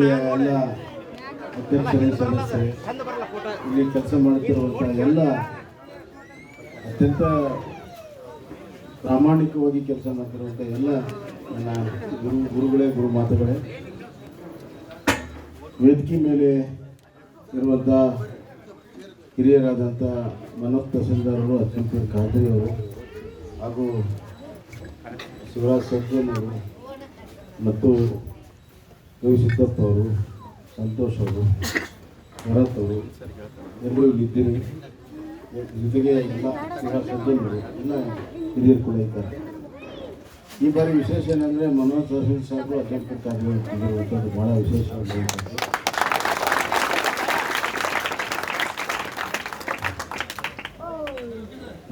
ಮಂಡಳಿಯ ಎಲ್ಲ ಅಧ್ಯಕ್ಷರೇ ಸದಸ್ಯರೇ ಇಲ್ಲಿ ಕೆಲಸ ಮಾಡುತ್ತಿರುವಂಥ ಎಲ್ಲ ಅತ್ಯಂತ ಪ್ರಾಮಾಣಿಕವಾಗಿ ಕೆಲಸ ಮಾಡ್ತಿರುವಂಥ ಎಲ್ಲ ನನ್ನ ಗುರು ಗುರುಗಳೇ ಗುರು ಮಾತುಗಳೇ. ವೇದಿಕೆ ಮೇಲೆ ಇರುವಂಥ ಹಿರಿಯರಾದಂಥ ಮನೋಜ್ ತಹಸೀಲ್ದಾರ್ ಅವರು ಅತ್ಯಂತ ಖಾದ್ರಿ ಅವರು ಹಾಗೂ ಶಿವರಾಜ್ ಸಜ್ಜನ್ ಅವರು ಮತ್ತು ರವಿ ಸಿದ್ದಪ್ಪ ಅವರು ಭರತ್ ಅವರು ಎಲ್ಲರೂ ಇಲ್ಲಿದ್ದೀರಿ ಜೊತೆಗೆ ಎಲ್ಲ ಸಜ್ಜನರು, ಎಲ್ಲ ಹಿರಿಯರು ಕೂಡ ಇದ್ದಾರೆ. ಈ ಬಾರಿ ವಿಶೇಷ ಏನಂದರೆ ಮನೋಜ್ ತಹಸೀಲ್ ಸಾಹೇಬ್ ಅತ್ಯಂತ ಕಾರ್ಯನಿರ್ವಹಿಸಿರುವಂಥದ್ದು ಭಾಳ ವಿಶೇಷವಾಗಿ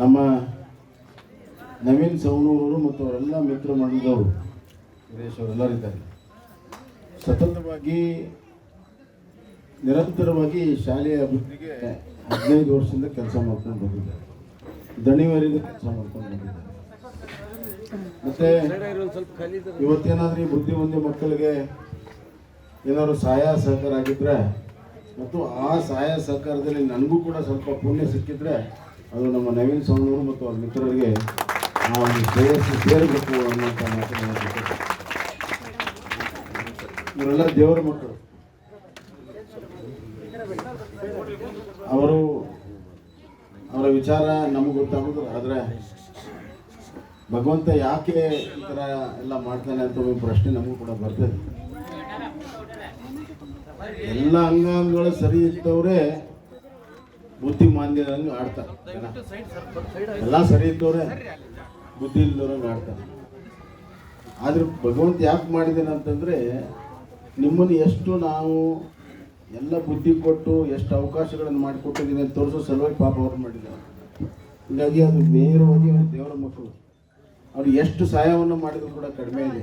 ನಮ್ಮ ನವೀನ್ ಸವಣೂರವರು ಮತ್ತು ಅವರೆಲ್ಲ ಮಿತ್ರ ಮಂಡಲದವರು ಸುರೇಶ್ ಅವರೆಲ್ಲರೂ ಇದ್ದಾರೆ. ಸತತವಾಗಿ ನಿರಂತರವಾಗಿ ಶಾಲೆಯ ಅಭಿವೃದ್ಧಿಗೆ ಹದಿನೈದು ವರ್ಷದಿಂದ ಕೆಲಸ ಮಾಡ್ಕೊಂಡು ಬಂದಿದ್ದಾರೆ ದಣಿವರಿಂದ ಕೆಲಸ ಮಾಡ್ಕೊಂಡು ಬಂದಿದ್ದಾರೆ ಮತ್ತೆ ಇವತ್ತೇನಾದ್ರೂ ಈ ಬುದ್ಧಿವಂತ ಮಕ್ಕಳಿಗೆ ಏನಾದ್ರು ಸಹಾಯ ಸಹಕಾರ ಆಗಿದ್ರೆ, ಮತ್ತು ಆ ಸಹಾಯ ಸಹಕಾರದಲ್ಲಿ ನನಗೂ ಕೂಡ ಸ್ವಲ್ಪ ಪುಣ್ಯ ಸಿಕ್ಕಿದ್ರೆ, ಅದು ನಮ್ಮ ನವೀನ್ ಸ್ವಾಮಿಯವರು ಮತ್ತು ಅವ್ರ ಮಿತ್ರರಿಗೆ ಒಂದು ಶ್ರೇಯಸ್ಸು ಸೇರಬೇಕು ಅನ್ನುವಂಥ ಮಾತನ್ನು. ಇವರೆಲ್ಲ ದೇವರ ಮಕ್ಕಳು. ಅವರು ಅವರ ವಿಚಾರ ನಮಗೆ ಗೊತ್ತಾಗೋದು, ಆದರೆ ಭಗವಂತ ಯಾಕೆ ಈ ಥರ ಎಲ್ಲ ಮಾಡ್ತಾನೆ ಅಂತ ಒಂದು ಪ್ರಶ್ನೆ ನಮಗೂ ಕೂಡ ಬರ್ತದೆ ಎಲ್ಲ ಅಂಗಾಂಗಗಳು ಸರಿ ಇದ್ದವರೇ ಬುದ್ಧಿಮಾಂದ್ಯರಂಗೆ ಆಡ್ತಾರೆ ಎಲ್ಲ ಸರಿ ಇದ್ದವ್ರೆ ಬುದ್ಧಿ ಇಲ್ದವ್ರಂಗೆ ಆಡ್ತಾರೆ. ಆದ್ರೆ ಭಗವಂತ ಯಾಕೆ ಮಾಡಿದ್ದೇನೆ ಅಂತಂದ್ರೆ ನಿಮ್ಮನ್ನು ಎಷ್ಟು ನಾವು ಎಲ್ಲ ಬುದ್ಧಿ ಕೊಟ್ಟು ಎಷ್ಟು ಅವಕಾಶಗಳನ್ನು ಮಾಡಿಕೊಟ್ಟಿದ್ದೀನಿ ಅಂತ ತೋರಿಸೋ ಸಲುವಾಗಿ ಪಾಪ ಅವ್ರು ಮಾಡಿದ್ದಾರೆ. ಹೀಗಾಗಿ ಅದು ನೇರವಾಗಿ ದೇವರ ಮಕ್ಕಳು. ಅವ್ರು ಎಷ್ಟು ಸಹಾಯವನ್ನು ಮಾಡಿದ್ರು ಕೂಡ ಕಡಿಮೆ ಇದೆ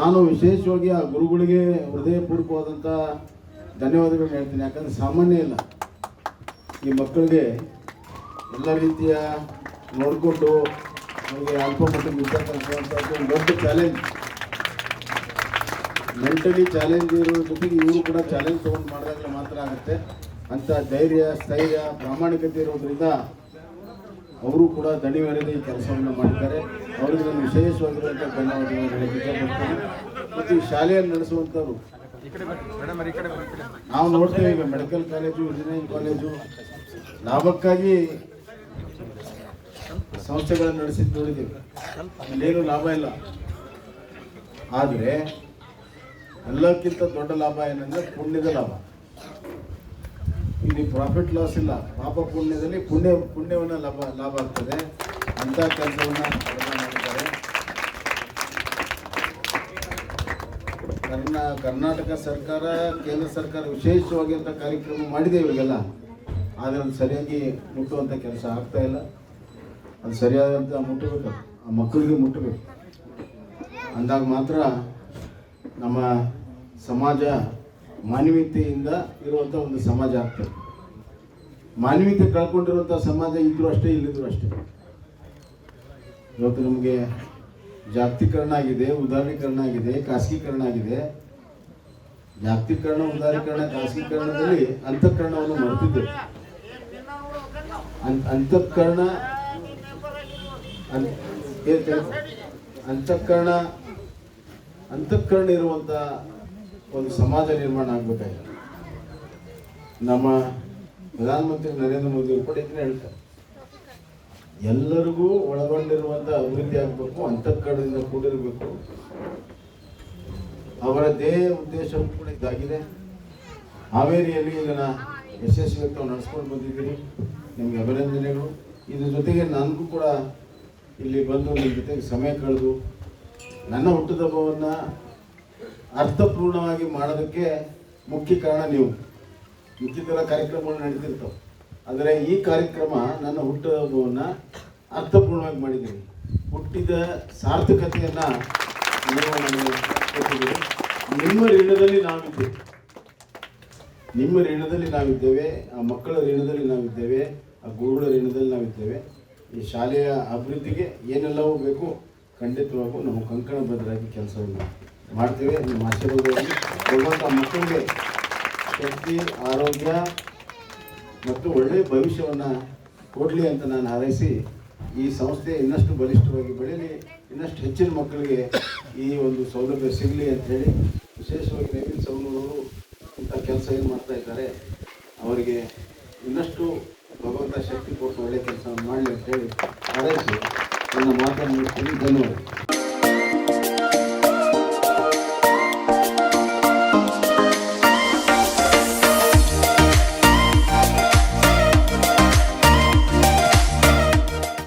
ನಾನು ವಿಶೇಷವಾಗಿ ಆ ಗುರುಗಳಿಗೆ ಹೃದಯಪೂರ್ವಕವಾದಂಥ ಧನ್ಯವಾದಗಳನ್ನ ಹೇಳ್ತೀನಿ. ಯಾಕಂದರೆ ಸಾಮಾನ್ಯ ಇಲ್ಲ. ಈ ಮಕ್ಕಳಿಗೆ ಎಲ್ಲ ರೀತಿಯ ನೋಡಿಕೊಂಡು ಅವ್ರಿಗೆ ಅಲ್ಪ ಮಟ್ಟಿಗೆ ಒಂದು ದೊಡ್ಡ ಚಾಲೆಂಜ್ ಮೆಂಟಲಿ ಚಾಲೆಂಜ್ ಇರೋ ಜೊತೆಗೆ ಇವರು ಕೂಡ ಚಾಲೆಂಜ್ ತೊಗೊಂಡು ಮಾಡಿದಾಗಲೇ ಮಾತ್ರ ಆಗುತ್ತೆ. ಅಂತ ಧೈರ್ಯ, ಸ್ಥೈರ್ಯ, ಪ್ರಾಮಾಣಿಕತೆ ಇರೋದ್ರಿಂದ ಅವರು ಕೂಡ ದಣಿವರಿದ ಈ ಕೆಲಸವನ್ನು ಮಾಡಿದ್ದಾರೆ. ಅವರಿಗೆ ನಾನು ವಿಶೇಷವಾಗಿರುವಂಥ ಧನ್ಯವಾದಗಳನ್ನು ಮತ್ತು ಈ ಶಾಲೆಯನ್ನು ನಡೆಸುವಂಥವ್ರು, ನಾವು ನೋಡ್ತೇವೆ ಈಗ ಮೆಡಿಕಲ್ ಕಾಲೇಜು ಇಂಜಿನಿಯರಿಂಗ್ ಕಾಲೇಜು ಲಾಭಕ್ಕಾಗಿ ಸಂಸ್ಥೆಗಳನ್ನು ನಡೆಸಿದ್ದು ನೋಡಿದ್ದೀವಿ ಅಲ್ಲೇನು ಲಾಭ ಇಲ್ಲ. ಆದರೆ ಎಲ್ಲಕ್ಕಿಂತ ದೊಡ್ಡ ಲಾಭ ಏನಂದ್ರೆ ಪುಣ್ಯದ ಲಾಭ. ಇಲ್ಲಿ ಪ್ರಾಫಿಟ್ ಲಾಸ್ ಇಲ್ಲ. ಪಾಪ ಪುಣ್ಯದಲ್ಲಿ ಪುಣ್ಯ, ಪುಣ್ಯವನ್ನು ಲಾಭ ಲಾಭ ಆಗ್ತದೆ. ಅಂತ ಕೆಲಸವನ್ನು ಮಾಡಿದ್ದಾರೆ ಕರ್ನಾ, ಕರ್ನಾಟಕ ಸರ್ಕಾರ, ಕೇಂದ್ರ ಸರ್ಕಾರ ವಿಶೇಷವಾಗಿ ಅಂತ ಕಾರ್ಯಕ್ರಮ ಮಾಡಿದೆ ಇವಾಗೆಲ್ಲ. ಆದರೆ ಅದು ಸರಿಯಾಗಿ ಮುಟ್ಟುವಂಥ ಕೆಲಸ ಆಗ್ತಾ ಇಲ್ಲ. ಅದು ಸರಿಯಾದಂಥ ಮುಟ್ಟಬೇಕು. ಆ ಮಕ್ಕಳಿಗೆ ಮುಟ್ಟಬೇಕು. ಅಂದಾಗ ಮಾತ್ರ ನಮ್ಮ ಸಮಾಜ ಮಾನವೀಯತೆಯಿಂದ ಇರುವಂಥ ಒಂದು ಸಮಾಜ ಆಗ್ತದೆ. ಮಾನವೀಯತೆ ಕಳ್ಕೊಂಡಿರುವಂಥ ಸಮಾಜ ಇದ್ರೂ ಅಷ್ಟೇ, ಇಲ್ಲಿದ್ರು ಅಷ್ಟೇ. ಇವತ್ತು ನಮಗೆ ಜಾಗತೀಕರಣ ಆಗಿದೆ, ಉದಾರೀಕರಣ ಆಗಿದೆ, ಖಾಸಗೀಕರಣ ಆಗಿದೆ. ಜಾಗತೀಕರಣ, ಉದಾರೀಕರಣ, ಖಾಸಗೀಕರಣದಲ್ಲಿ ಅಂತಃಕರಣವನ್ನು ಮರೆತಿದ್ದೇವೆ. ಅಂತ ಅಂತಃಕರಣ? ಅಂತಃಕರಣ ಅಂತಃಕರಣ ಇರುವಂಥ ಒಂದು ಸಮಾಜ ನಿರ್ಮಾಣ ಆಗಬೇಕಾಗಿದೆ. ನಮ್ಮ ಪ್ರಧಾನಮಂತ್ರಿ ನರೇಂದ್ರ ಮೋದಿ ಕೂಡ ಇದನ್ನ ಹೇಳ್ತಾರೆ. ಎಲ್ಲರಿಗೂ ಒಳಗೊಂಡಿರುವಂಥ ಅಭಿವೃದ್ಧಿ ಆಗಬೇಕು, ಅಂತಃಕರಣದಿಂದ ಕೂಡಿರಬೇಕು. ಅವರ ಧ್ಯೇಯ ಉದ್ದೇಶವೂ ಕೂಡ ಇದಾಗಿದೆ. ಹಾವೇರಿಯಲ್ಲಿ ಇದನ್ನು ಯಶಸ್ವಿಯಾಗಿ ತಾವು ನಡೆಸ್ಕೊಂಡು ಬಂದಿದ್ದೀರಿ. ನಿಮಗೆ ಅಭಿನಂದನೆಗಳು. ಇದ್ರ ಜೊತೆಗೆ ನನಗೂ ಕೂಡ ಇಲ್ಲಿ ಬಂದು ನಿಮ್ಮ ಜೊತೆಗೆ ಸಮಯ ಕಳೆದು ನನ್ನ ಹುಟ್ಟುಹಬ್ಬವನ್ನು ಅರ್ಥಪೂರ್ಣವಾಗಿ ಮಾಡೋದಕ್ಕೆ ಮುಖ್ಯ ಕಾರಣ ನೀವು. ಮಿಕ್ಕಿದ್ದೆಲ್ಲ ಕಾರ್ಯಕ್ರಮಗಳು ನಡೀತಿರ್ತಾವೆ. ಆದರೆ ಈ ಕಾರ್ಯಕ್ರಮ ನನ್ನ ಹುಟ್ಟುಹಬ್ಬವನ್ನು ಅರ್ಥಪೂರ್ಣವಾಗಿ ಮಾಡಿದ್ದೀನಿ ಹುಟ್ಟಿದ ಸಾರ್ಥಕತೆಯನ್ನು ನಿಮ್ಮ ಋಣದಲ್ಲಿ ನಾವಿದ್ದೇವೆ. ನಿಮ್ಮ ಋಣದಲ್ಲಿ ನಾವಿದ್ದೇವೆ, ಆ ಮಕ್ಕಳ ಋಣದಲ್ಲಿ ನಾವಿದ್ದೇವೆ, ಆ ಗುರುಗಳ ಋಣದಲ್ಲಿ ನಾವಿದ್ದೇವೆ. ಈ ಶಾಲೆಯ ಅಭಿವೃದ್ಧಿಗೆ ಏನೆಲ್ಲವೂ ಬೇಕು ಖಂಡಿತವಾಗೂ ನಾವು ಕಂಕಣ ಬದ್ಧರಾಗಿ ಕೆಲಸವನ್ನು ಮಾಡ್ತೀವಿ. ನಿಮ್ಮ ಆಶೀರ್ವಾದವನ್ನು ಭಗವಂತ ಮಕ್ಕಳಿಗೆ ಶಕ್ತಿ, ಆರೋಗ್ಯ ಮತ್ತು ಒಳ್ಳೆಯ ಭವಿಷ್ಯವನ್ನು ಕೊಡಲಿ ಅಂತ ನಾನು ಹಾರೈಸಿ, ಈ ಸಂಸ್ಥೆ ಇನ್ನಷ್ಟು ಬಲಿಷ್ಠವಾಗಿ ಬೆಳೀಲಿ, ಇನ್ನಷ್ಟು ಹೆಚ್ಚಿನ ಮಕ್ಕಳಿಗೆ ಈ ಒಂದು ಸೌಲಭ್ಯ ಸಿಗಲಿ ಅಂತ ಹೇಳಿ, ವಿಶೇಷವಾಗಿ ನವೀನ್ ಸೌನೂರವರು ಇಂಥ ಕೆಲಸ ಏನು ಮಾಡ್ತಾ ಇದ್ದಾರೆ, ಅವರಿಗೆ ಇನ್ನಷ್ಟು ಭಗವಂತ ಶಕ್ತಿ ಕೊಟ್ಟು ಒಳ್ಳೆಯ ಕೆಲಸವನ್ನು ಮಾಡಲಿ ಅಂತ ಹೇಳಿ ಹಾರೈಸಿ. ನನ್ನ ಮಾತನ್ನು ಧನ್ಯವಾದ.